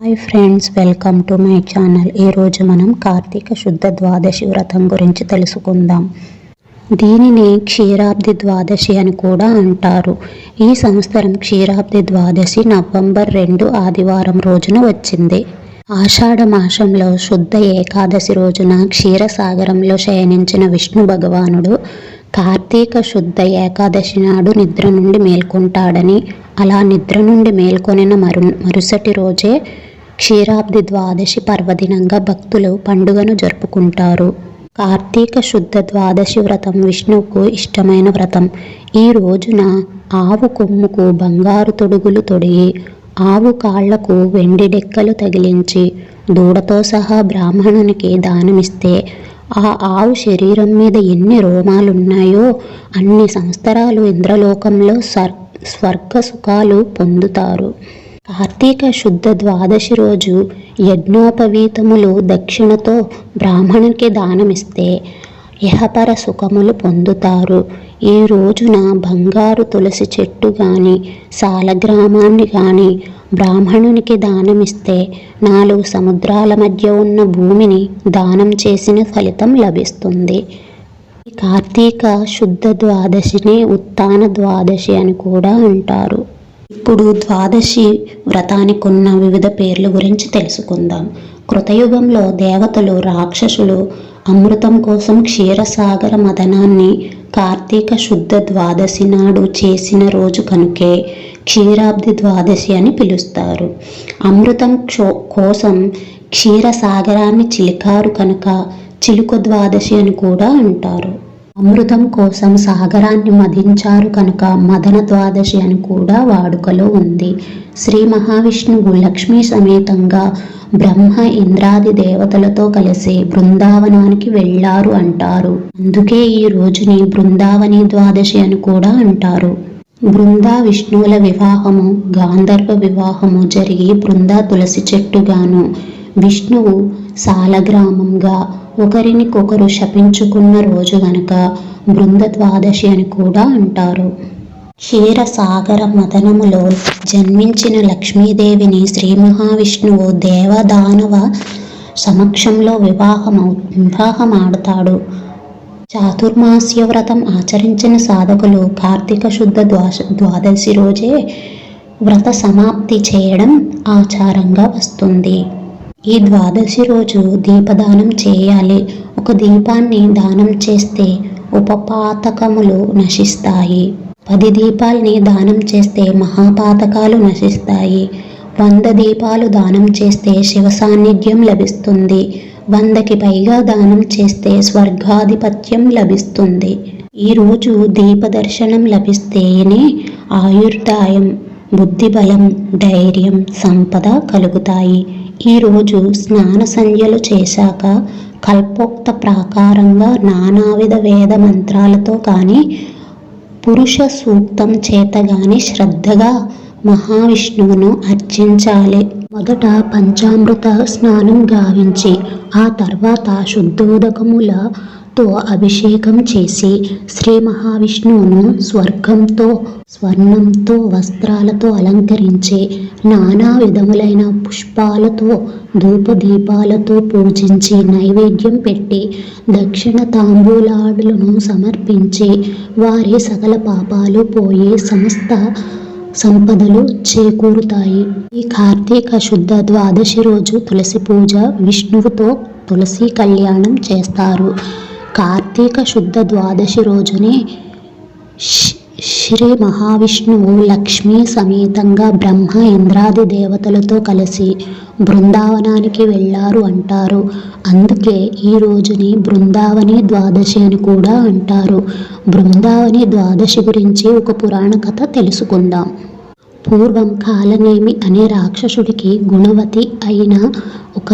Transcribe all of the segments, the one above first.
Hi friends welcome to my channel ఈరోజు మనం కార్తీక శుద్ధ ద్వాదశి వ్రతం గురించి తెలుసుకుందాం. దీనిని క్షీరాబ్ది ద్వాదశి అని కూడా అంటారు. ఈ సంవత్సరం క్షీరాబ్ది ద్వాదశి నవంబర్ రెండు ఆదివారం రోజున వచ్చింది. ఆషాఢ మాసంలో శుద్ధ ఏకాదశి రోజున క్షీరసాగరంలో శయనించిన విష్ణు భగవానుడు కార్తీక శుద్ధ ఏకాదశి నాడు నిద్ర నుండి మేల్కొంటాడని అలా నిద్ర నుండి మేల్కొనిన మరు మరుసటి రోజే క్షీరాబ్ది ద్వాదశి పర్వదినంగా భక్తులు పండుగను జరుపుకుంటారు. కార్తీక శుద్ధ ద్వాదశి వ్రతం విష్ణువుకు ఇష్టమైన వ్రతం. ఈ రోజున ఆవు కొమ్ముకు బంగారు తొడుగులు తొడిగి ఆవు కాళ్ళకు వెండి డెక్కలు తగిలించి దూడతో సహా బ్రాహ్మణునికి దానమిస్తే ఆ ఆవు శరీరం మీద ఎన్ని రోమాలున్నాయో అన్ని సంవత్సరాలు ఇంద్రలోకంలో సర్ స్వర్గ సుఖాలు పొందుతారు. కార్తీక శుద్ధ ద్వాదశి రోజు యజ్ఞోపవీతములు దక్షిణతో బ్రాహ్మణునికి దానమిస్తే యహపర సుఖములు పొందుతారు. ఈ రోజున బంగారు తులసి చెట్టు కానీ సాలగ్రామాన్ని కానీ బ్రాహ్మణునికి దానమిస్తే నాలుగు సముద్రాల మధ్య ఉన్న భూమిని దానం చేసిన ఫలితం లభిస్తుంది. కార్తీక శుద్ధ ద్వాదశిని ఉత్తాన ద్వాదశి అని కూడా అంటారు. ఇప్పుడు ద్వాదశి వ్రతానికి ఉన్న వివిధ పేర్ల గురించి తెలుసుకుందాం. కృతయుగంలో దేవతలు రాక్షసులు అమృతం కోసం క్షీరసాగర మదనాన్ని కార్తీక శుద్ధ ద్వాదశి నాడు చేసిన రోజు కనుకే క్షీరాబ్ది ద్వాదశి అని పిలుస్తారు. అమృతం క్షో కోసం క్షీరసాగరాన్ని చిలికారు కనుక చిలుక ద్వాదశి అని కూడా అంటారు. అమృతం కోసం సాగరాన్ని మదించారు కనుక మదన ద్వాదశి అని కూడా వాడుకలో ఉంది. శ్రీ మహావిష్ణువు లక్ష్మీ సమేతంగా బ్రహ్మ ఇంద్రాది దేవతలతో కలిసి బృందావనానికి వెళ్ళారు అంటారు. అందుకే ఈ రోజుని బృందావని ద్వాదశి అని కూడా అంటారు. బృందా విష్ణువుల వివాహము గాంధర్వ వివాహము జరిగి బృందా తులసి చెట్టుగాను విష్ణువు సాలగ్రామంగా ఒకరినికొకరు శపించుకున్న రోజు గనక బృంద ద్వాదశి అని కూడా అంటారు. క్షీరసాగర మదనములో జన్మించిన లక్ష్మీదేవిని శ్రీ మహావిష్ణువు దేవదానవ సమక్షంలో వివాహము వివాహమాడతాడు. చాతుర్మాస్య వ్రతం ఆచరించిన సాధకులు కార్తీక శుద్ధ ద్వాస ద్వాదశి రోజే వ్రత సమాప్తి చేయడం ఆచారంగా వస్తుంది. ఈ ద్వాదశి రోజు దీపదానం చేయాలి. ఒక దీపాన్ని దానం చేస్తే ఉపపాతకములు నశిస్తాయి. పది దీపాల్ని దానం చేస్తే మహాపాతకాలు నశిస్తాయి. వంద దీపాలు దానం చేస్తే శివ సాన్నిధ్యం లభిస్తుంది. వందకి పైగా దానం చేస్తే స్వర్గాధిపత్యం లభిస్తుంది. ఈరోజు దీపదర్శనం లభిస్తేనే ఆయుర్దాయం బుద్ధిబలం ధైర్యం సంపద కలుగుతాయి. ఈరోజు స్నాన సంధ్యలు చేశాక కల్పోక్త ప్రాకారంగా నానావిధ వేద మంత్రాలతో కానీ పురుష సూక్తం చేత గాని శ్రద్ధగా మహావిష్ణువును అర్చించాలి. మొదట పంచామృత స్నానం గావించి ఆ తర్వాత శుద్ధోదకముల తో అభిషేకం చేసి శ్రీ మహావిష్ణువును స్వర్గంతో స్వర్ణంతో వస్త్రాలతో అలంకరించి నానా విధములైన పుష్పాలతో ధూపదీపాలతో పూజించి నైవేద్యం పెట్టి దక్షిణ తాంబూలాడులను సమర్పించి వారి సకల పాపాలు పోయి సమస్త సంపదలు చేకూరుతాయి. ఈ కార్తీక శుద్ధ ద్వాదశి రోజు తులసి పూజ విష్ణువుతో తులసి కళ్యాణం చేస్తారు. కార్తీక శుద్ధ ద్వాదశి రోజునే శ్రీ మహావిష్ణువు లక్ష్మీ సమేతంగా బ్రహ్మ ఇంద్రాది దేవతలతో కలిసి బృందావనానికి వెళ్ళారు అంటారు. అందుకే ఈ రోజుని బృందావని ద్వాదశి అని కూడా అంటారు. బృందావని ద్వాదశి గురించి ఒక పురాణ కథ తెలుసుకుందాం. పూర్వం కాలనేమి అనే రాక్షసుడికి గుణవతి అయిన ఒక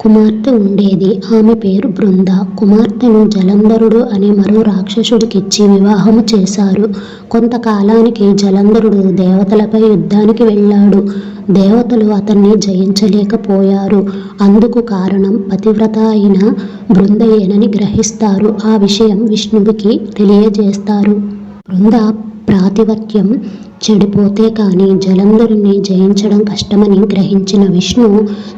కుమార్తె ఉండేది. ఆమె పేరు బృంద. కుమార్తెను జలంధరుడు అనే మరో రాక్షసుడికిచ్చి వివాహము చేశారు. కొంతకాలానికి జలంధరుడు దేవతలపై యుద్ధానికి వెళ్ళాడు. దేవతలు అతన్ని జయించలేకపోయారు. అందుకు కారణం పతివ్రత అయిన బృందయేనని గ్రహిస్తారు. ఆ విషయం విష్ణువుకి తెలియజేస్తారు. బృంద ప్రాతిపత్యం చెడిపోతే కానీ జలంధరుని జయించడం కష్టమని గ్రహించిన విష్ణు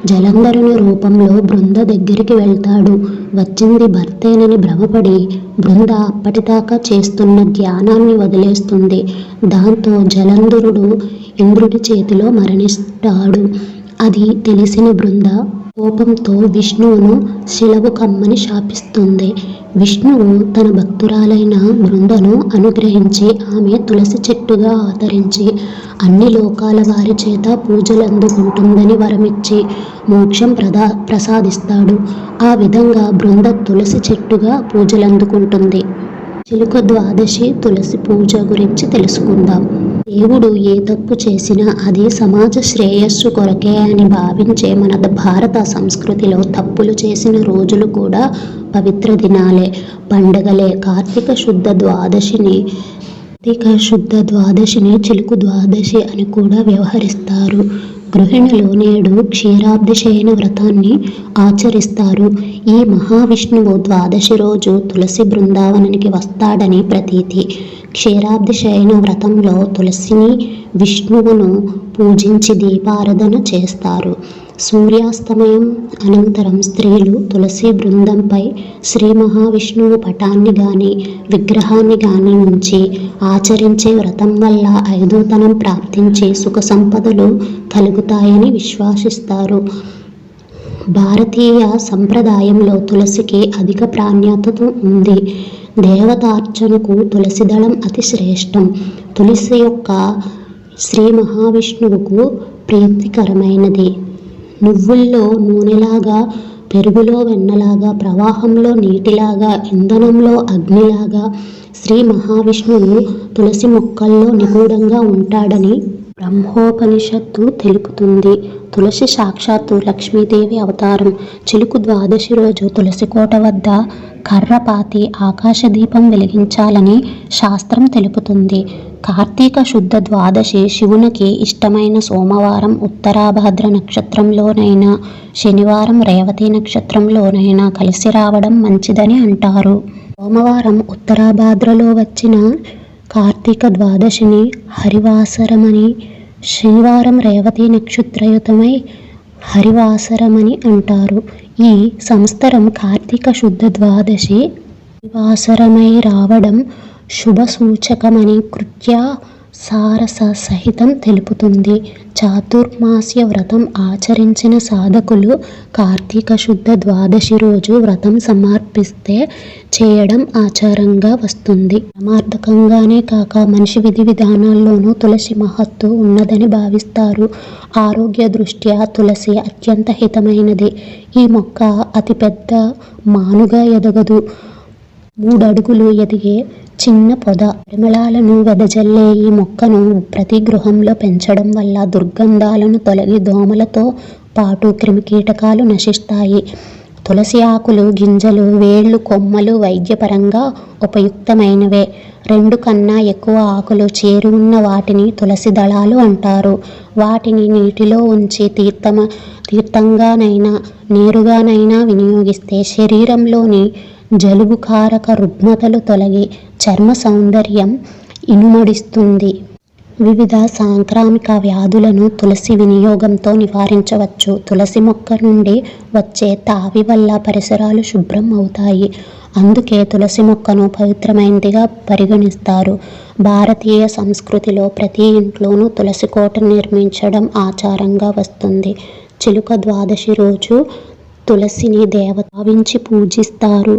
జలంధరుని రూపంలో బృంద దగ్గరికి వెళ్తాడు. వచ్చింది భర్తేనని భ్రమపడి బృంద అప్పటిదాకా చేస్తున్న ధ్యానాన్ని వదిలేస్తుంది. దాంతో జలంధరుడు ఇంద్రుడి చేతిలో మరణిస్తాడు. అది తెలిసిన బృంద కోపంతో విష్ణువును శిలవు కమ్మని శాపిస్తుంది. విష్ణువు తన భక్తురాలైన బృందను అనుగ్రహించి ఆమె తులసి చెట్టుగా ఆదరించి అన్ని లోకాల వారి చేత పూజలు అందుకుంటుందని వరమిచ్చి మోక్షం ప్రదా ప్రసాదిస్తాడు. ఆ విధంగా బృంద తులసి చెట్టుగా పూజలు అందుకుంటుంది చిలుక ద్వాదశి తులసి పూజ గురించి తెలుసుకుందాం. దేవుడు ఏ తప్పు చేసినా అది సమాజ శ్రేయస్సు కొరకే అని భావించే మన భారత సంస్కృతిలో తప్పులు చేసిన రోజులు కూడా పవిత్ర దినాలే. పండగలే కార్తీక శుద్ధ ద్వాదశిని కార్తీక శుద్ధ ద్వాదశిని చిలుకు ద్వాదశి అని కూడా వ్యవహరిస్తారు. గృహిణులు నేడు క్షీరాబ్దిశయన వ్రతాన్ని ఆచరిస్తారు. ఈ మహావిష్ణువు ద్వాదశి రోజు తులసి బృందావనానికి వస్తాడని ప్రతీతి. క్షీరాబ్దిశయన వ్రతంలో తులసిని విష్ణువును పూజించి దీపారాధన చేస్తారు. సూర్యాస్తమయం అనంతరం స్త్రీలు తులసి బృందంపై శ్రీ మహావిష్ణువు పటాన్ని గాని విగ్రహాన్ని గాని ఉంచి ఆచరించే వ్రతం వల్ల ఐదోతనం ప్రాప్తించే సుఖ సంపదలు కలుగుతాయని విశ్వసిస్తారు. భారతీయ సంప్రదాయంలో తులసికి అధిక ప్రాధాన్యత ఉంది. దేవతార్చనకు తులసి దళం అతి శ్రేష్టం. తులసి యొక్క శ్రీ మహావిష్ణువుకు ప్రీతికరమైనది. నువ్వుల్లో నూనెలాగా పెరుగులో వెన్నలాగా ప్రవాహంలో నీటిలాగా ఇంధనంలో అగ్నిలాగా శ్రీ మహావిష్ణువు తులసి మొక్కల్లో నిగూఢంగా ఉంటాడని బ్రహ్మోపనిషత్తు తెలుపుతుంది. తులసి సాక్షాత్తు లక్ష్మీదేవి అవతారం. చిలుకు ద్వాదశి రోజు తులసి కోట వద్ద కర్రపాతి ఆకాశదీపం వెలిగించాలని శాస్త్రం తెలుపుతుంది. కార్తీక శుద్ధ ద్వాదశి శివునికి ఇష్టమైన సోమవారం ఉత్తరాభాద్ర నక్షత్రంలోనైనా శనివారం రేవతి నక్షత్రంలోనైనా కలిసి రావడం మంచిదని అంటారు. సోమవారం ఉత్తరాభాద్రలో వచ్చిన కార్తీక ద్వాదశిని హరివాసరమని శనివారం రేవతి నక్షత్రయుతమై హరివాసరమని అంటారు. ఈ సంవత్సరం కార్తీక శుద్ధ ద్వాదశి హరివాసరమై రావడం శుభసూచకమని కృత్య సారస సహితం తెలుపుతుంది. చాతుర్మాస్య వ్రతం ఆచరించిన సాధకులు కార్తీక శుద్ధ ద్వాదశి రోజు వ్రతం సమర్పిస్తే చేయడం ఆచారంగా వస్తుంది. సమార్థకంగానే కాక మనిషి విధి విధానాల్లోనూ తులసి మహత్తు ఉన్నదని భావిస్తారు. ఆరోగ్య దృష్ట్యా తులసి అత్యంత హితమైనది. ఈ మొక్క అతిపెద్ద మానుగా ఎదగదు. మూడడుగులు ఎదిగే చిన్న పొద. పరిమళాలను వెదజల్లే ఈ మొక్కను ప్రతి గృహంలో పెంచడం వల్ల దుర్గంధాలను తొలగి దోమలతో పాటు క్రిమికీటకాలు నశిస్తాయి. తులసి ఆకులు గింజలు వేళ్ళు కొమ్మలు వైద్యపరంగా ఉపయుక్తమైనవే. రెండు కన్నా ఎక్కువ ఆకులు చేరు ఉన్న వాటిని తులసి దళాలు అంటారు. వాటిని నీటిలో ఉంచి తీర్థమ తీర్థంగానైనా నీరుగానైనా వినియోగిస్తే శరీరంలోని జలుబుకారక రుగ్మతలు తొలగి చర్మ సౌందర్యం ఇనుమడిస్తుంది. వివిధ సాంక్రామిక వ్యాధులను తులసి వినియోగంతో నివారించవచ్చు. తులసి మొక్క నుండి వచ్చే తావి వల్ల పరిసరాలు శుభ్రం అవుతాయి. అందుకే తులసి మొక్కను పవిత్రమైనదిగా పరిగణిస్తారు. భారతీయ సంస్కృతిలో ప్రతి ఇంట్లోనూ తులసి కోట నిర్మించడం ఆచారంగా వస్తుంది. చిలుక ద్వాదశి రోజు తులసిని దేవత భావించి పూజిస్తారు.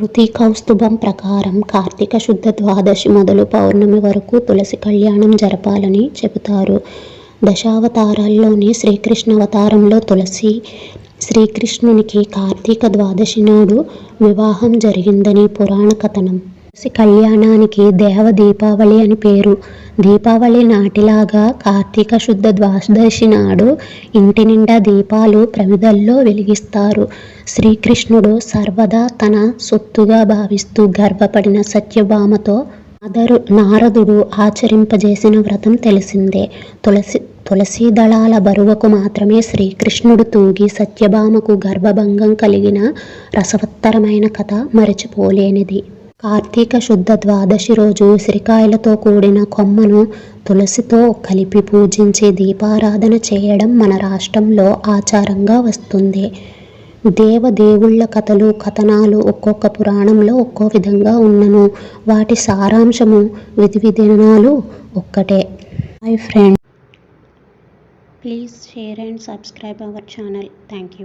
వృత్తి కౌస్తుభం ప్రకారం కార్తీక శుద్ధ ద్వాదశి మొదలు పౌర్ణమి వరకు తులసి కళ్యాణం జరపాలని చెబుతారు. దశావతారాల్లోని శ్రీకృష్ణ అవతారంలో తులసి శ్రీకృష్ణునికి కార్తీక ద్వాదశి నాడు వివాహం జరిగిందని పురాణ కథనం. కళ్యాణానికి దేవ దీపావళి అని పేరు. దీపావళి నాటిలాగా కార్తీక శుద్ధ ద్వాదశి నాడు ఇంటి నిండా దీపాలు ప్రమిదల్లో వెలిగిస్తారు. శ్రీకృష్ణుడు సర్వదా తన సొత్తుగా భావిస్తూ గర్వపడిన సత్యభామతో నాదరు నారదుడు ఆచరింపజేసిన వ్రతం తెలిసిందే. తులసి తులసీ దళాల బరువకు మాత్రమే శ్రీకృష్ణుడు తూగి సత్యభామకు గర్భభంగం కలిగిన రసవత్తరమైన కథ మరచిపోలేనిది. కార్తీక శుద్ధ ద్వాదశి రోజు ఉసిరికాయలతో కూడిన కొమ్మను తులసితో కలిపి పూజించి దీపారాధన చేయడం మన రాష్ట్రంలో ఆచారంగా వస్తుంది. దేవదేవుళ్ళ కథలు కథనాలు ఒక్కొక్క పురాణంలో ఒక్కో విధంగా ఉన్నను. వాటి సారాంశము విధి విధానాలు ఒక్కటే. Hi friend please share and subscribe our channel thank you